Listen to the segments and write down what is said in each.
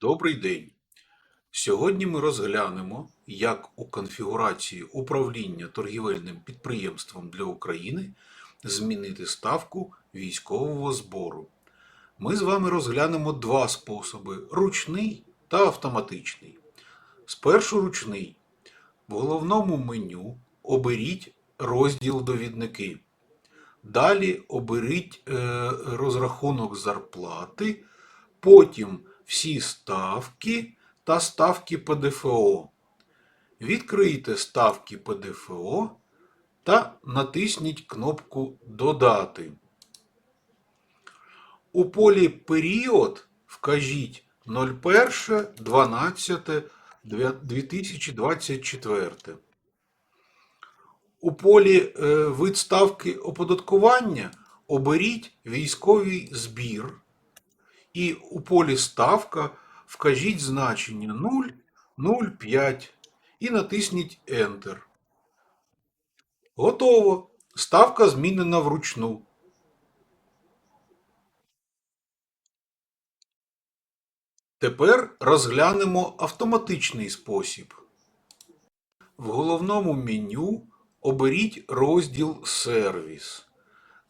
Добрий день! Сьогодні ми розглянемо, як у конфігурації управління торгівельним підприємством для України змінити ставку військового збору. Ми з вами розглянемо два способи: ручний та автоматичний. Спершу ручний. В головному меню оберіть розділ довідники. Далі оберіть е, розрахунок зарплати, потім всі ставки та ставки ПДФО. Відкрийте ставки ПДФО та натисніть кнопку Додати. У полі Період вкажіть 01.12.2024. У полі е, вид ставки оподаткування оберіть військовий збір. І у полі ставка вкажіть значення 0, 0,5 і натисніть Enter. Готово. Ставка змінена вручну. Тепер розглянемо автоматичний спосіб. В головному меню оберіть розділ Сервіс.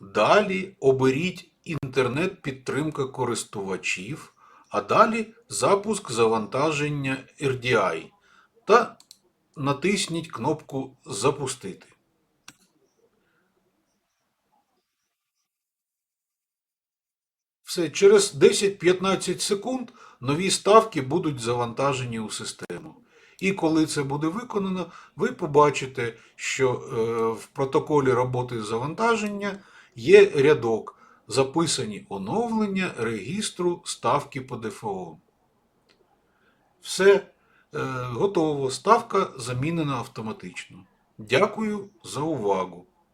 Далі оберіть інтернет-підтримка користувачів, а далі запуск завантаження RDI та натисніть кнопку Запустити. Все, через 10-15 секунд нові ставки будуть завантажені у систему. І коли це буде виконано, ви побачите, що е, в протоколі роботи завантаження є рядок записані оновлення регістру ставки по ДФО. Все е, готово. Ставка замінена автоматично. Дякую за увагу.